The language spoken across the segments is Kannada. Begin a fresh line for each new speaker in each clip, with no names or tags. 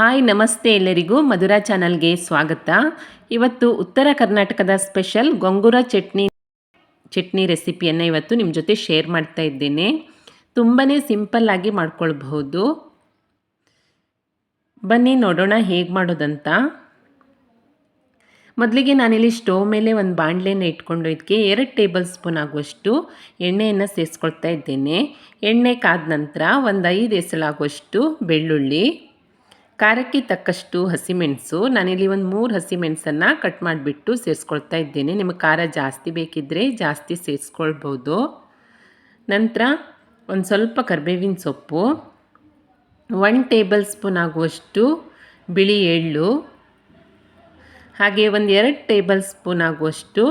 ಹಾಯ್, ನಮಸ್ತೆ ಎಲ್ಲರಿಗೂ ಮಧುರಾ ಚಾನಲ್ಗೆ ಸ್ವಾಗತ. ಇವತ್ತು ಉತ್ತರ ಕರ್ನಾಟಕದ ಸ್ಪೆಷಲ್ ಗೊಂಗುರ ಚಟ್ನಿ ಚಟ್ನಿ ರೆಸಿಪಿಯನ್ನು ಇವತ್ತು ನಿಮ್ಮ ಜೊತೆ ಶೇರ್ ಮಾಡ್ತಾ ಇದ್ದೇನೆ. ತುಂಬಾ ಸಿಂಪಲ್ಲಾಗಿ ಮಾಡ್ಕೊಳ್ಬಹುದು. ಬನ್ನಿ, ನೋಡೋಣ ಹೇಗೆ ಮಾಡೋದಂತ. ಮೊದಲಿಗೆ ನಾನಿಲ್ಲಿ ಸ್ಟೋವ್ ಮೇಲೆ ಒಂದು ಬಾಣಲೆಯನ್ನು ಇಟ್ಕೊಂಡು ಇದಕ್ಕೆ ಎರಡು ಟೇಬಲ್ ಸ್ಪೂನ್ ಆಗುವಷ್ಟು ಎಣ್ಣೆಯನ್ನು ಸೇರಿಸ್ಕೊಳ್ತಾ ಇದ್ದೇನೆ. ಎಣ್ಣೆ ಕಾದ ನಂತರ ಒಂದು ಐದು ಎಸಳಾಗುವಷ್ಟು ಬೆಳ್ಳುಳ್ಳಿ ಖಾರಕ್ಕೆ ತಕ್ಕಷ್ಟು ಹಸಿಮೆಣಸು. ನಾನಿಲ್ಲಿ ಒಂದು ಮೂರು ಹಸಿಮೆಣಸನ್ನು ಕಟ್ ಮಾಡಿಬಿಟ್ಟು ಸೇರಿಸ್ಕೊಳ್ತಾ ಇದ್ದೇನೆ. ನಿಮಗೆ ಖಾರ ಜಾಸ್ತಿ ಬೇಕಿದ್ದರೆ ಜಾಸ್ತಿ ಸೇರಿಸ್ಕೊಳ್ಬೋದು. ನಂತರ ಒಂದು ಸ್ವಲ್ಪ ಕರಿಬೇವಿನ ಸೊಪ್ಪು ಒನ್ ಟೇಬಲ್ ಸ್ಪೂನ್ ಆಗುವಷ್ಟು ಬಿಳಿ ಎಳ್ಳು, ಹಾಗೆ ಒಂದು ಎರಡು ಟೇಬಲ್ ಸ್ಪೂನ್ ಆಗುವಷ್ಟು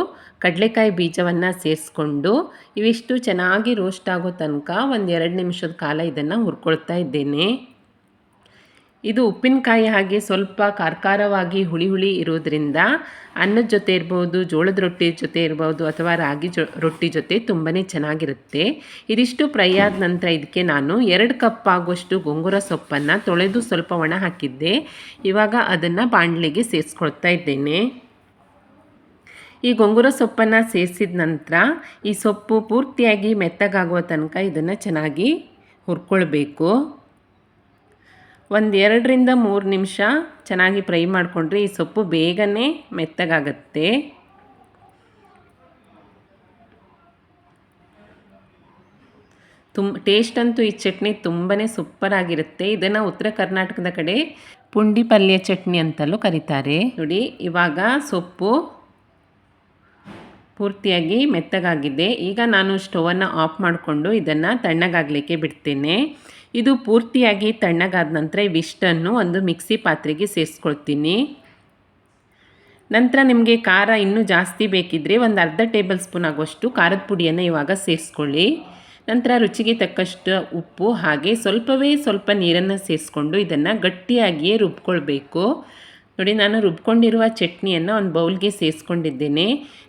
ಕಡಲೆಕಾಯಿ ಬೀಜವನ್ನು ಸೇರಿಸ್ಕೊಂಡು ಇವಿಷ್ಟು ಚೆನ್ನಾಗಿ ರೋಸ್ಟ್ ಆಗೋ ತನಕ ಒಂದು ಎರಡು ನಿಮಿಷದ ಕಾಲ ಇದನ್ನು ಹುರ್ಕೊಳ್ತಾ ಇದ್ದೇನೆ. ಇದು ಉಪ್ಪಿನಕಾಯಿ ಹಾಗೆ ಸ್ವಲ್ಪ ಕಾರ್ಕಾರವಾಗಿ ಹುಳಿ ಹುಳಿ ಇರೋದ್ರಿಂದ ಅನ್ನದ ಜೊತೆ ಇರ್ಬೋದು, ಜೋಳದ ರೊಟ್ಟಿ ಜೊತೆ ಇರ್ಬೋದು ಅಥವಾ ರಾಗಿ ಜೊ, ರೊಟ್ಟಿ ಜೊತೆ ತುಂಬಾ ಚೆನ್ನಾಗಿರುತ್ತೆ. ಇದಿಷ್ಟು ಫ್ರೈ ಆದ ನಂತರ ಇದಕ್ಕೆ ನಾನು ಎರಡು ಕಪ್ ಆಗುವಷ್ಟು ಗೊಂಗುರ ಸೊಪ್ಪನ್ನು ತೊಳೆದು ಸ್ವಲ್ಪ ಒಣ ಹಾಕಿದ್ದೆ. ಇವಾಗ ಅದನ್ನು ಬಾಣಲೆಗೆ ಸೇರಿಸ್ಕೊಳ್ತಾ ಇದ್ದೇನೆ. ಈ ಗೊಂಗುರ ಸೊಪ್ಪನ್ನು ಸೇರಿಸಿದ ನಂತರ ಈ ಸೊಪ್ಪು ಪೂರ್ತಿಯಾಗಿ ಮೆತ್ತಗಾಗುವ ತನಕ ಇದನ್ನು ಚೆನ್ನಾಗಿ ಹುರ್ಕೊಳ್ಬೇಕು. ಒಂದು ಎರಡರಿಂದ ಮೂರು ನಿಮಿಷ ಚೆನ್ನಾಗಿ ಫ್ರೈ ಮಾಡಿಕೊಂಡ್ರೆ ಈ ಸೊಪ್ಪು ಬೇಗನೆ ಮೆತ್ತಗಾಗತ್ತೆ. ತುಂಬ ಟೇಸ್ಟ್ ಅಂತೂ ಈ ಚಟ್ನಿ ತುಂಬಾ ಸೂಪರಾಗಿರುತ್ತೆ ಇದನ್ನು ಉತ್ತರ ಕರ್ನಾಟಕದ ಕಡೆ ಪುಂಡಿ ಪಲ್ಯ ಚಟ್ನಿ ಅಂತಲೂ ಕರೀತಾರೆ. ನೋಡಿ, ಇವಾಗ ಸೊಪ್ಪು ಪೂರ್ತಿಯಾಗಿ ಮೆತ್ತಗಾಗಿದೆ. ಈಗ ನಾನು ಸ್ಟವನ್ನು ಆಫ್ ಮಾಡಿಕೊಂಡು ಇದನ್ನು ತಣ್ಣಗಾಗಲಿಕ್ಕೆ ಬಿಡ್ತೇನೆ. ಇದು ಪೂರ್ತಿಯಾಗಿ ತಣ್ಣಗಾದ ನಂತರ ಇವಿಷ್ಟನ್ನು ಒಂದು ಮಿಕ್ಸಿ ಪಾತ್ರೆಗೆ ಸೇರಿಸ್ಕೊಳ್ತೀನಿ. ನಂತರ ನಿಮಗೆ ಖಾರ ಇನ್ನೂ ಜಾಸ್ತಿ ಬೇಕಿದ್ದರೆ ಒಂದು ಅರ್ಧ ಟೇಬಲ್ ಸ್ಪೂನ್ ಆಗುವಷ್ಟು ಖಾರದ ಪುಡಿಯನ್ನು ಇವಾಗ ಸೇರಿಸ್ಕೊಳ್ಳಿ. ನಂತರ ರುಚಿಗೆ ತಕ್ಕಷ್ಟು ಉಪ್ಪು ಹಾಗೆ ಸ್ವಲ್ಪವೇ ಸ್ವಲ್ಪ ನೀರನ್ನು ಸೇರಿಸ್ಕೊಂಡು ಇದನ್ನು ಗಟ್ಟಿಯಾಗಿಯೇ ರುಬ್ಕೊಳ್ಬೇಕು. ನೋಡಿ, ನಾನು ರುಬ್ಕೊಂಡಿರುವ ಚಟ್ನಿಯನ್ನು ಒಂದು ಬೌಲ್ಗೆ ಸೇರಿಸ್ಕೊಂಡಿದ್ದೇನೆ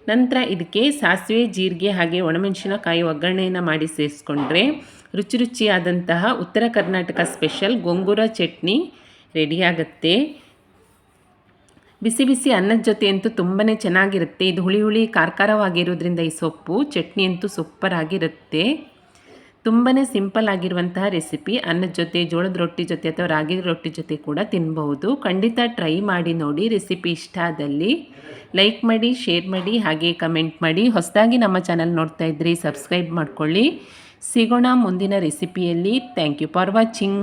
ನಂತರ ಇದಕ್ಕೆ ಸಾಸಿವೆ, ಜೀರಿಗೆ ಹಾಗೆ ಒಣಮೆಣಸಿನಕಾಯಿ ಒಗ್ಗರಣೆಯನ್ನು ಮಾಡಿ ಸೇರಿಸ್ಕೊಂಡ್ರೆ ರುಚಿ ರುಚಿಯಾದಂತಹ ಉತ್ತರ ಕರ್ನಾಟಕ ಸ್ಪೆಷಲ್ ಗೊಂಗೂರ ಚಟ್ನಿ ರೆಡಿಯಾಗತ್ತೆ ಬಿಸಿ ಬಿಸಿ ಅನ್ನದ ಜೊತೆ ಅಂತೂ ತುಂಬಾ ಚೆನ್ನಾಗಿರುತ್ತೆ. ಇದು ಹುಳಿ ಹುಳಿ ಕಾರ್ಕಾರವಾಗಿರೋದ್ರಿಂದ ಈ ಸೊಪ್ಪು ಚಟ್ನಿ ಅಂತೂ ಸೂಪರಾಗಿರುತ್ತೆ ತುಂಬಾ ಸಿಂಪಲ್ ಆಗಿರುವಂತಹ ರೆಸಿಪಿ. ಅನ್ನದ ಜೊತೆ, ಜೋಳದ ರೊಟ್ಟಿ ಜೊತೆ ಅಥವಾ ರಾಗಿ ರೊಟ್ಟಿ ಜೊತೆ ಕೂಡ ತಿನ್ಬಹುದು. ಖಂಡಿತ ಟ್ರೈ ಮಾಡಿ ನೋಡಿ, ರೆಸಿಪಿ ಇಷ್ಟ ಆದಲ್ಲಿ. ಲೈಕ್ ಮಾಡಿ, ಶೇರ್ ಮಾಡಿ, ಹಾಗೆ ಕಮೆಂಟ್ ಮಾಡಿ. ಹೊಸದಾಗಿ ನಮ್ಮ ಚಾನಲ್ ನೋಡ್ತಾ ಇದ್ರಿ ಸಬ್ಸ್ಕ್ರೈಬ್ ಮಾಡ್ಕೊಳ್ಳಿ. ಸಿಗೋಣ ಮುಂದಿನ ರೆಸಿಪಿಯಲ್ಲಿ. Thank you for watching.